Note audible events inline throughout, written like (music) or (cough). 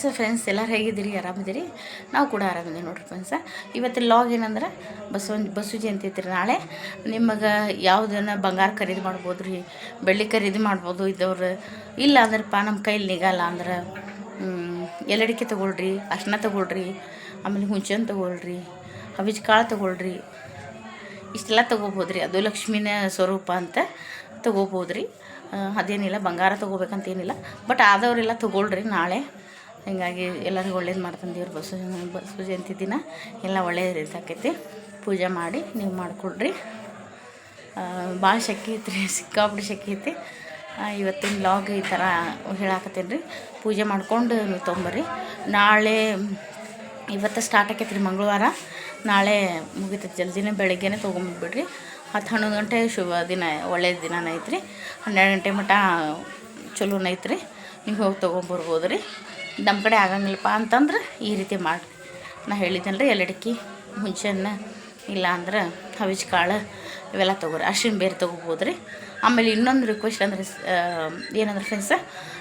Sir friends ಎಲ್ಲರೂ ಹೇಗಿದ್ದೀರಿ? ಆರಾಮಿದ್ದೀರಿ? ನಾವು ಕೂಡ ಆರಾಮಿದ್ದೀವಿ ನೋಡ್ರಿ ಫ್ರೆಂಡ್ಸ ಇವತ್ತು ಲಾಗ್ ಏನಂದ್ರೆ ಬಸವ ಬಸವ ಜಯಂತಿ ಐತ್ರಿ ನಾಳೆ. ನಿಮಗೆ ಯಾವುದನ್ನ ಬಂಗಾರ ಖರೀದಿ ಮಾಡ್ಬೋದು ರೀ ಬೆಳ್ಳಿ ಖರೀದಿ ಮಾಡ್ಬೋದು ಇದ್ದವ್ರು. ಇಲ್ಲ ಅಂದ್ರಪ್ಪ ನಮ್ಮ ಕೈಲಿ ನಿಗಲ್ಲ ಅಂದ್ರೆ ಎಲ್ಲಡಿಕೆ ತೊಗೊಳ್ರಿ ಅರ್ಶಿನ ತೊಗೊಳ್ರಿ, ಆಮೇಲೆ ಹುಂಚನ್ ತೊಗೊಳ್ರಿ ಹವಿಜ್ ಕಾಳು ತೊಗೊಳ್ರಿ. ಇಷ್ಟೆಲ್ಲ ತೊಗೋಬೋದು ರೀ ಅದು ಲಕ್ಷ್ಮಿನ ಸ್ವರೂಪ ಅಂತ ತೊಗೋಬೋದು ರೀ ಅದೇನಿಲ್ಲ, ಬಂಗಾರ ತೊಗೋಬೇಕಂತೇನಿಲ್ಲ ಬಟ್ ಆದವರೆಲ್ಲ ತೊಗೊಳ್ರಿ ನಾಳೆ. ಹೀಗಾಗಿ ಎಲ್ಲರಿಗೂ ಒಳ್ಳೇದು ಮಾಡ್ತಾನೆ ದೇವ್ರ ಬಸವ ಬಸವ ಜಯಂತಿ ದಿನ. ಎಲ್ಲ ಒಳ್ಳೆಯ ರೀತಿ ಪೂಜೆ ಮಾಡಿ ನೀವು ಮಾಡಿಕೊಡ್ರಿ ಭಾಳ ಶಕ್ತಿ ಐತ್ರಿ (laughs) ಸಿಕ್ಕಾಪಡಿ ಶಕ್ತಿ ಐತಿ. ಇವತ್ತಿನ ಲಾಗ್ ಈ ಥರ ಹೇಳಾಕತ್ತೇನೆ ರೀ ಪೂಜೆ ಮಾಡ್ಕೊಂಡು ನೀವು ತೊಗೊಂಬರ್ರಿ. ನಾಳೆ, ಇವತ್ತು ಸ್ಟಾರ್ಟ್ ಆಕೈತಿ ರೀ ಮಂಗಳವಾರ. ನಾಳೆ ಮುಗಿತೈತೆ. ಜಲ್ದಿನೇ ಬೆಳಗ್ಗೆನೇ ತೊಗೊಂಬಿಡ್ರಿ ಹತ್ತು ಹನ್ನೊಂದು ಗಂಟೆ ಶುಭ ದಿನ ಒಳ್ಳೆಯ ದಿನ ಐತ್ರಿ. ಹನ್ನೆರಡು ಗಂಟೆ ಮಟ್ಟ ಚಲೋನ ಐತ್ರಿ ನೀವು ಹೋಗಿ ತೊಗೊಂಬರ್ಬೋದು ರೀ ನಮ್ಮ ಕಡೆ ಆಗಂಗಿಲ್ಲಪ್ಪ ಅಂತಂದ್ರೆ ಈ ರೀತಿ ಮಾಡಿ ನಾ ಹೇಳಿದ್ದೇನೆ ರೀ ಹುಂಚೆಹಣ್ಣ ಇಲ್ಲ ಅಂದ್ರೆ ಹವಿಜ್ ಕಾಳು ಇವೆಲ್ಲ ತೊಗೋರಿ ಅರ್ಶಿಣ ಬೇರೆ ತೊಗೋಬೋದು ರೀ ಆಮೇಲೆ ಇನ್ನೊಂದು ರಿಕ್ವೆಸ್ಟ್ ಅಂದರೆ ಏನಂದ್ರೆ ಫ್ರೆಂಡ್ಸ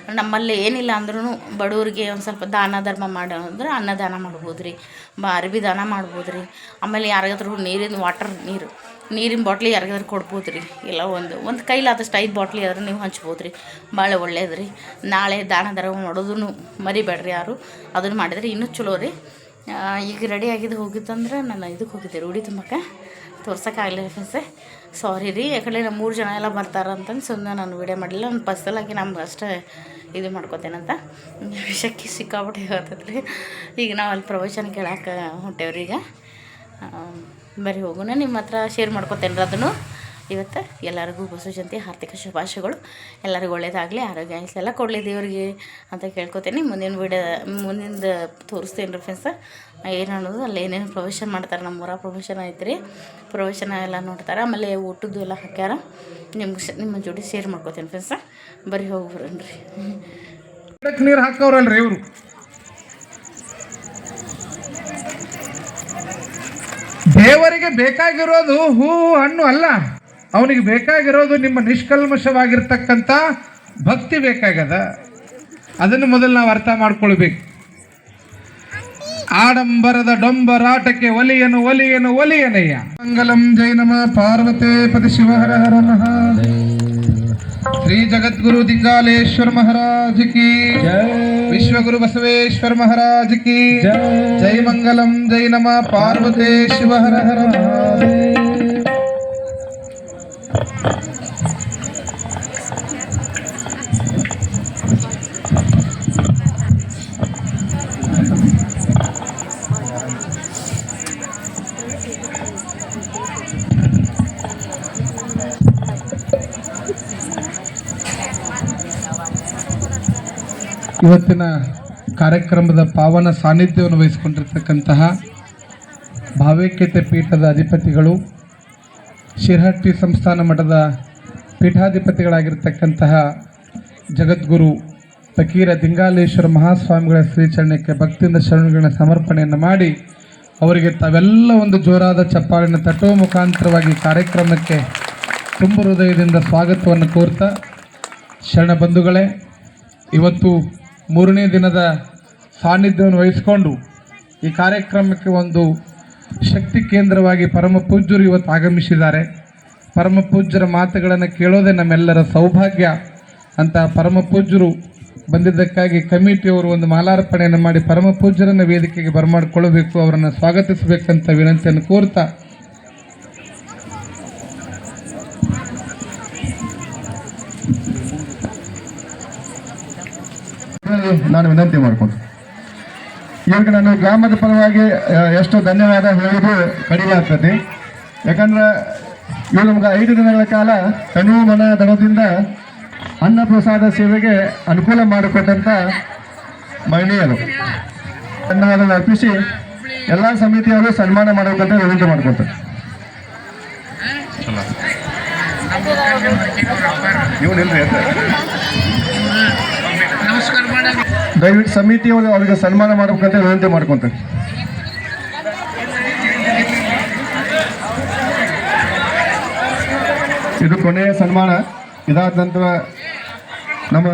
ನಮ್ಮಲ್ಲಿ ಏನಿಲ್ಲ ಅಂದ್ರೂ ಬಡವ್ರಿಗೆ ಒಂದು ಸ್ವಲ್ಪ ದಾನ ಧರ್ಮ ಮಾಡಿ ಅಂದ್ರೆ ಅನ್ನದಾನ ಮಾಡ್ಬೋದು ರೀ ಬ ಅರ್ಬಿ ದಾನ ಮಾಡ್ಬೋದು ರೀ ಆಮೇಲೆ ಯಾರಿಗಾದ್ರೂ ನೀರಿನ ವಾಟರ್ ನೀರು. ನೀರಿನ ಬಾಟ್ಲಿ ಯಾರಿಗಾದ್ರೂ ಕೊಡ್ಬೋದು ರೀ ಇಲ್ಲ ಒಂದು ಒಂದು ಕೈಲಾದಷ್ಟು ಐದು ಬಾಟ್ಲಿ ಆದರೂ ನೀವು ಹಂಚ್ಬೋದು ರೀ ಭಾಳ ಒಳ್ಳೆಯದು ರೀ ನಾಳೆ ದಾನ ದರ ಮಾಡೋದನ್ನು ಮರಿಬೇಡ್ರಿ ಯಾರು. ಅದನ್ನು ಮಾಡಿದ್ರೆ ಇನ್ನೂ ಚಲೋ ರೀ. ಈಗ ರೆಡಿ ಆಗಿದ್ದು ಹೋಗಿತ್ತಂದ್ರೆ ನಾನು ಇದಕ್ಕೆ ಹೋಗಿದ್ದೆ ರೂಢಿ ತುಂಬಕ್ಕೆ ತೋರ್ಸೋಕ್ಕಾಗಲಿಲ್ಲ ಫ್ರೆಂಡ್ಸೆ ಸಾರಿ ರೀ. ಯಾಕಂದರೆ ನಮ್ಮ ಮೂರು ಜನ ಎಲ್ಲ ಬರ್ತಾರಂತಂದು ಸುಮ್ಮನೆ ನಾನು ವೀಡಿಯೋ ಮಾಡಲಿಲ್ಲ ಒಂದು ಪರ್ಸಲಾಗಿ ನಮ್ಗೆ ಅಷ್ಟೇ ಇದು ಮಾಡ್ಕೋತೇನಂತ. ವಿಷಕ್ಕೆ ಸಿಕ್ಕಾಬಿಟ್ಟು ಹೇಳ್ತದ್ರಿ ಈಗ ನಾವು ಅಲ್ಲಿ ಪ್ರವಚನ ಕೇಳಕ್ಕೆ ಹೊಂಟೇವ್ರಿ ಈಗ. ಆ, ಬರ್ರಿ ಹೋಗೋಣ ನಿಮ್ಮ ಹತ್ರ ಶೇರ್ ಮಾಡ್ಕೊತೇನೆ ಅದನ್ನು. ಇವತ್ತು ಎಲ್ಲರಿಗೂ ಬಸವ ಜಯಂತಿ ಹಾರ್ದಿಕ ಶುಭಾಶಯಗಳು. ಎಲ್ಲರಿಗೂ ಒಳ್ಳೇದಾಗಲಿ ಆರೋಗ್ಯ ಎಲ್ಲ ಕೊಡಲಿ ದೇವರಿಗೆ ಅಂತ ಕೇಳ್ಕೊತೀನಿ. ಮುಂದಿನ ವಿಡಿಯೋ ಮುಂದಿಂದ ತೋರಿಸ್ತೇನೆ ರೀ ಫ್ರೆಂಡ್ಸ ಏನು ಅನ್ನೋದು ಅಲ್ಲಿ ಏನೇನು ಪ್ರೊಫೆಷನ್ ಮಾಡ್ತಾರೆ ನಮ್ಮೂರ ಪ್ರೊಫೆಷನ್ ಐತ್ರಿ. ಪ್ರೊಫೆಷನ್ ಎಲ್ಲ ನೋಡ್ತಾರೆ ಆಮೇಲೆ ಊಟದ್ದು ಎಲ್ಲ ಹಾಕ್ಯಾರ. ನಿಮ್ಗೆ ನಿಮ್ಮ ಜೋಡಿ ಶೇರ್ ಮಾಡ್ಕೋತೀನಿ ಫ್ರೆಂಡ್ಸ ಬರೀ ಹೋಗಿ ಗಿಡಕ್ಕೆ ನೀರು ಇವರು. ದೇವರಿಗೆ ಬೇಕಾಗಿರೋದು ಹೂವು ಹಣ್ಣು ಅಲ್ಲ. ಅವನಿಗೆ ಬೇಕಾಗಿರೋದು ನಿಮ್ಮ ನಿಷ್ಕಲ್ಮಶವಾಗಿರ್ತಕ್ಕಂಥ ಭಕ್ತಿ ಬೇಕಾಗದ ಅದನ್ನು ಮೊದಲು ನಾವು ಅರ್ಥ ಮಾಡ್ಕೊಳ್ಬೇಕು. ಆಡಂಬರದ ಡೊಂಬರಾಟಕ್ಕೆ ಒಲಿಯನು ಒಲಿಯನು, ಒಲಿಯನಯ್ಯ. ಮಂಗಲಂ ಜೈನಮ ಪಾರ್ವತೆ ಪತಿ ಶಿವಹರ ಹರ ಮಹಾದೇವ ಶ್ರೀ ಜಗದ್ಗುರು ದಿಂಗಾಲೇಶ್ವರ ಮಹಾರಾಜ್ ಕಿ ವಿಶ್ವಗುರು ಬಸವೇಶ್ವರ ಮಹಾರಾಜ್ ಕಿ ಜೈ ಮಂಗಲಂ ಜೈ ನಮ ಪಾರ್ವತೆ ಶಿವ ಹರ ಹರ ಮಹಾದೇವ. ಇವತ್ತಿನ ಕಾರ್ಯಕ್ರಮದ ಪಾವನ ಸಾನ್ನಿಧ್ಯವನ್ನು ವಹಿಸಿಕೊಂಡಿರ್ತಕ್ಕಂತಹ ಭಾವೈಕ್ಯತೆ ಪೀಠದ ಅಧಿಪತಿಗಳು, ಶಿರಹಟ್ಟಿ ಸಂಸ್ಥಾನ ಮಠದ ಪೀಠಾಧಿಪತಿಗಳಾಗಿರ್ತಕ್ಕಂತಹ ಜಗದ್ಗುರು ಫಕೀರ ದಿಂಗಾಲೇಶ್ವರ ಮಹಾಸ್ವಾಮಿಗಳ ಶ್ರೀಚರಣಕ್ಕೆ ಭಕ್ತಿಯಿಂದ ಶರಣುಗಳನ್ನ ಸಮರ್ಪಣೆಯನ್ನು ಮಾಡಿ ಅವರಿಗೆ ತಾವೆಲ್ಲ ಒಂದು ಜೋರಾದ ಚಪ್ಪಾಳಿನ ತಟ್ಟುವ ಮುಖಾಂತರವಾಗಿ ಕಾರ್ಯಕ್ರಮಕ್ಕೆ ತುಂಬ ಹೃದಯದಿಂದ ಸ್ವಾಗತವನ್ನು ಕೋರ್ತಾ, ಶರಣ ಬಂಧುಗಳೇ, ಇವತ್ತು ಮೂರನೇ ದಿನದ ಸಾನ್ನಿಧ್ಯವನ್ನು ವಹಿಸಿಕೊಂಡು ಈ ಕಾರ್ಯಕ್ರಮಕ್ಕೆ ಒಂದು ಶಕ್ತಿ ಕೇಂದ್ರವಾಗಿ ಪರಮ ಪೂಜ್ಯರು ಇವತ್ತು ಆಗಮಿಸಿದ್ದಾರೆ. ಪರಮ ಪೂಜ್ಯರ ಮಾತುಗಳನ್ನು ಕೇಳೋದೇ ನಮ್ಮೆಲ್ಲರ ಸೌಭಾಗ್ಯ ಅಂತ ಪರಮ ಪೂಜ್ಯರು ಬಂದಿದ್ದಕ್ಕಾಗಿ ಕಮಿಟಿಯವರು ಒಂದು ಮಾಲಾರ್ಪಣೆಯನ್ನು ಮಾಡಿ ಪರಮ ಪೂಜ್ಯರನ್ನು ವೇದಿಕೆಗೆ ಬರಮಾಡಿಕೊಳ್ಳಬೇಕು, ಅವರನ್ನು ಸ್ವಾಗತಿಸಬೇಕಂತ ವಿನಂತಿಯನ್ನು ಕೋರ್ತಾ ನಾನು ವಿನಂತಿ ಮಾಡಿಕೊಂಡು ಇವ್ರಿಗೆ ನಾನು ಗ್ರಾಮದ ಪರವಾಗಿ ಎಷ್ಟು ಧನ್ಯವಾದ ಹೇಳೋದು ಕಡಿಮೆ ಆಗ್ತದೆ. ಯಾಕಂದ್ರೆ ಇವು ನಮ್ಗೆ ಐದು ದಿನಗಳ ಕಾಲ ತನು ಮನ ದಣದಿಂದ ಅನ್ನ ಪ್ರಸಾದ ಸೇವೆಗೆ ಅನುಕೂಲ ಮಾಡಿಕೊಟ್ಟಂತ ಮಹಿಳೆಯರು. ಧನ್ಯವಾದ ಅರ್ಪಿಸಿ, ಎಲ್ಲ ಸಮಿತಿಯವರು ಸನ್ಮಾನ ಮಾಡಬೇಕಂತ ವಿನಂತಿ ಮಾಡ್ಕೊತಾರೆ ನೀವು ನಿಲ್ರಿ ದಯವಿಟ್ಟು ಸಮಿತಿ ಅವ್ರಿಗೆ ಸನ್ಮಾನ ಮಾಡಬೇಕಂತ ವಿನಂತಿ ಮಾಡ್ಕೊತಾರೆ ಇದು ಕೊನೆಯ ಸನ್ಮಾನ. ಇದಾದ ನಂತರ ನಮ್ಮ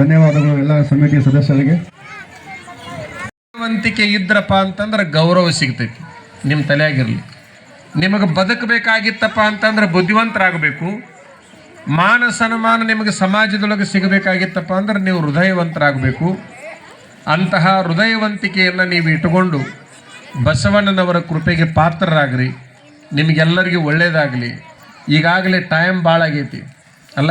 ಧನ್ಯವಾದಗಳು ಎಲ್ಲ ಸಮಿತಿಯ ಸದಸ್ಯರಿಗೆ. ವಂತಿಕೆ ಇದ್ರಪ್ಪ ಅಂತಂದ್ರೆ ಗೌರವ ಸಿಗ್ತೈತಿ. ನಿಮ್ಮ ತಲೆಯಾಗಿರಲಿ. ನಿಮಗೆ ಬದುಕಬೇಕಾಗಿತ್ತಪ್ಪ ಅಂತಂದ್ರೆ ಬುದ್ಧಿವಂತರಾಗಬೇಕು. ಮಾನ ಸನ್ಮಾನ ನಿಮಗೆ ಸಮಾಜದೊಳಗೆ ಸಿಗಬೇಕಾಗಿತ್ತಪ್ಪ ಅಂದ್ರೆ ನೀವು ಹೃದಯವಂತರಾಗಬೇಕು. ಅಂತಹ ಹೃದಯವಂತಿಕೆಯನ್ನು ನೀವು ಇಟ್ಟುಕೊಂಡು ಬಸವಣ್ಣನವರ ಕೃಪೆಗೆ ಪಾತ್ರರಾಗ್ರಿ. ನಿಮಗೆಲ್ಲರಿಗೂ ಒಳ್ಳೆಯದಾಗಲಿ ಈಗಾಗಲೇ ಟೈಮ್ ಭಾಳ ಆಗೈತಿ. ಅಲ್ಲ?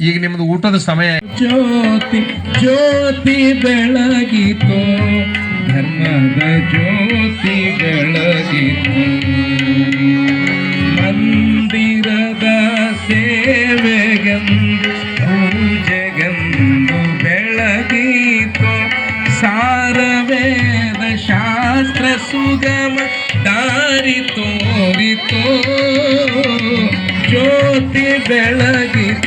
ಈಗ ನಿಮ್ಮದು ಊಟದ ಸಮಯ ಜ್ಯೋತಿ ಜ್ಯೋತಿ ಬೆಳಗಿತು. ಧರ್ಮದ ಜ್ಯೋತಿ ಬೆಳಗಿತು ಮಂದಿರದ ಸೇವೆಗೆಂದು ಪೂಜೆಗೆಂದು ಬೆಳಗಿತು ಸಾರವೇದ ಶಾಸ್ತ್ರ ಸುಗಮ ದಾರಿ ತೋರಿತು ಜ್ಯೋತಿ ಬೆಳಗಿತು.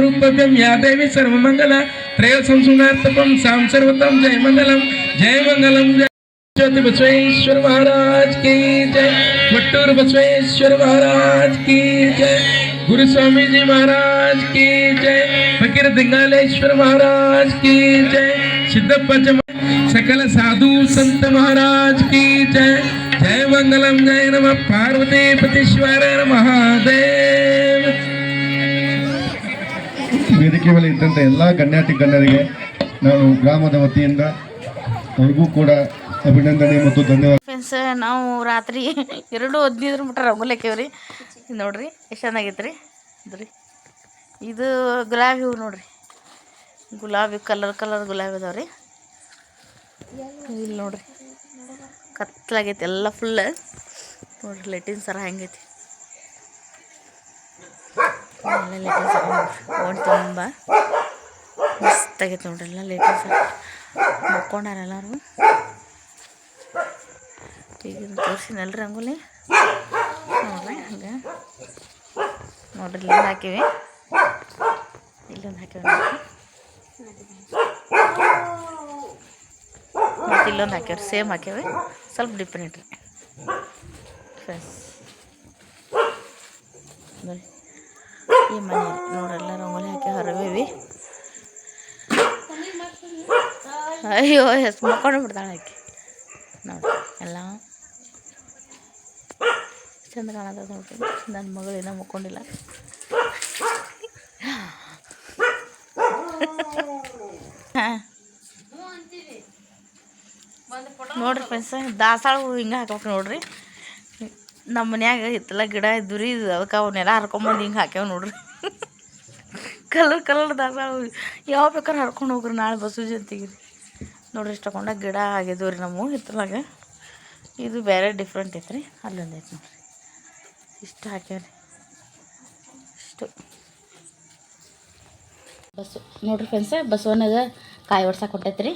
रूपम या देवी सर्वमंगला। त्रय संसुनार्थकम साम सर्वतम, जय मंगलम जय मंगलम, जय ज्योति बसवेश्वर महाराज की जय। मट्टूर बसवेश्वर महाराज की जय। गुरु स्वामी जी महाराज की जय। फकीर दिंगालेश्वर महाराज की जय। सिद्ध सिद्धपज सकल साधु संत महाराज की जय। जय मंगलम, जय नम। पार्वती पतिश्वर महादेव। ವೇದಿಕೆ ಮೇಲೆ ಇದ್ದಂಥ ಎಲ್ಲ ಗಣ್ಯಾತಿ ಗಣ್ಯರಿಗೆ ನಾನು ಗ್ರಾಮದ ವತಿಯಿಂದ ಅವ್ರಿಗೂ ಕೂಡ ಅಭಿನಂದನೆ ಮತ್ತು ಧನ್ಯವಾದ. ಫ್ರೆಂಡ್ಸ್ ನಾವು ರಾತ್ರಿ ಎರಡು ಹದಿನೈದು ಮಟ್ಟ ರಂಗೋಲಿ ರೀ ಇದು ನೋಡ್ರಿ, ಎಷ್ಟು ಚೆನ್ನಾಗೈತೆ ರೀ ಇದು ರೀ ಇದು ಗುಲಾಬಿ ಹೂವು ನೋಡ್ರಿ. ಗುಲಾಬಿ ಕಲರ್ ಕಲರ್ ಗುಲಾಬಿ ಅದಾವ ರೀ ಇಲ್ಲಿ ನೋಡ್ರಿ. ಕತ್ತಲಾಗೈತೆ, ಎಲ್ಲ ಫುಲ್ ನೋಡ್ರಿ ಲೈಟಿನ ಸರ ಹೆಂಗೈತಿ. ಎಲ್ಲ. ನೋಡ್ರಿ ಓಣ್ ತುಂಬ. ಮಸ್ತಾಗೈತೆ ನೋಡ್ರಿ ಎಲ್ಲ. ಲೇಟೇಸ್ ಮಕ್ಕೊಂಡಾರ ಎಲ್ಲರೂ? ಈಗ ತೋರಿಸಿನಲ್ರಿ ರಂಗೋಲಿ ನೋಡ್ರಿ ಹಂಗೆ. ನೋಡ್ರಿ, ಇಲ್ಲೊಂದು ಹಾಕಿವಿ. ಇಲ್ಲೊಂದು ಹಾಕಿವಿ ಮತ್ತು ಇಲ್ಲೊಂದು ಹಾಕ್ಯಾವ್ರಿ ಸೇಮ್ ಹಾಕ್ಯಾವಿ ಸ್ವಲ್ಪ ಡಿಫ್ರೆಂಟ್ ರೀ. ಫ್ರೆಂಡ್ಸ್ ನೋಡಿ ಈ ಮನೆ ನೋಡಲ್ಲ, ರಂಗೋಲಿ ಹಾಕಿ ಹರವೇವಿ ಅಯ್ಯೋ, ಎಸ್ ಮಕ್ಕೊಂಡು ಬಿಡ್ತಾಳೆ ಆಕಿ. ನೋಡಿ, ಎಲ್ಲ. ಚಂದ ಕಾಣತದ ನೋಡ್ರಿ ನನ್ನ ಮಗಳು ಇನ್ನೂ ಮುಕ್ಕೊಂಡಿಲ್ಲ. ನೋಡ್ರಿ ಫ್ರೆಂಡ್ಸ್ ದಾಸಾಳು ಹೂ ಹಿಂಗೆ ಹಾಕ್ಬೇಕು ನೋಡ್ರಿ. ನಮ್ಮ ಮನ್ಯಾಗ ಇತ್ತಲ್ಲ ಗಿಡ ಇದ್ದು ರೀ ಅದಕ್ಕೆ ಅವನ್ನೆಲ್ಲ ಹರ್ಕೊಂಬಂದು ಹಿಂಗೆ ಹಾಕ್ಯಾವ ನೋಡ್ರಿ. ಕಲರ್ ಕಲರ್ ದಾಸಾಳ ಹೂ ಯಾವ ಬೇಕಾದ್ರೆ ಹರ್ಕೊಂಡು ಹೋಗ್ರಿ, ನಾಳೆ ಬಸ್ಸು ಜೊತೆಗೆ ರೀ ನೋಡ್ರಿ ಇಷ್ಟು ತಗೊಂಡಾಗ ಗಿಡ ಆಗಿದ್ವು ರೀ ನಮ್ಮ ಹಿತ್ತಲಾಗ ಇದು ಬೇರೆ ಡಿಫ್ರೆಂಟ್ ಐತೆ ರೀ ಅಲ್ಲೊಂದು ಐತೆ ನೋಡ್ರಿ. ಇಷ್ಟು ಹಾಕ್ಯಾವ್ರಿ ಇಷ್ಟು. ಬಸ್, ನೋಡ್ರಿ ಫ್ರೆಂಡ್ಸ ಬಸವನಾಗ ಕಾಯಿ ಒಡ್ಸಕ್ಕೆ ಹೊಂಟೈತೆ ರೀ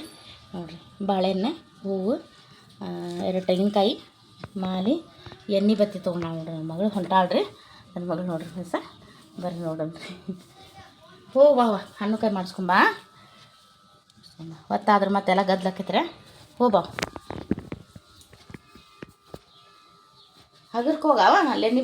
ನೋಡ್ರಿ, ಬಾಳೆಹಣ್ಣೆ, ಹೂವು ಎರಡು ತೆಂಗಿನಕಾಯಿ, ಮಾಲಿ, ಎಣ್ಣೆ ಬತ್ತಿ ತೊಗೊಂಡು ನೋಡ್ರಿ ನನ್ನ ಮಗಳು, ಹೊಂಟಾಳ್ರಿ. ನನ್ನ ಮಗಳು ನೋಡ್ರಿ ಫ್ರೆಂಡ್ಸ ಬರ್ರಿ ನೋಡನ್ರಿ ಹೋ ವಾ ಹಣ್ಣು ಕಾಯಿ ಮಾಡಿಸ್ಕೊಂಬಾ ಹೊತ್ತಾದ್ರೆ ಮತ್ತೆಲ್ಲ ಗದ್ಲಾಕೈತ್ರೆ ಹೋ ಬಾ. ಹಗರ್ಕೋಗ ಹೋಗವ ಅಲ್ಲಿ ಎಣ್ಣೆ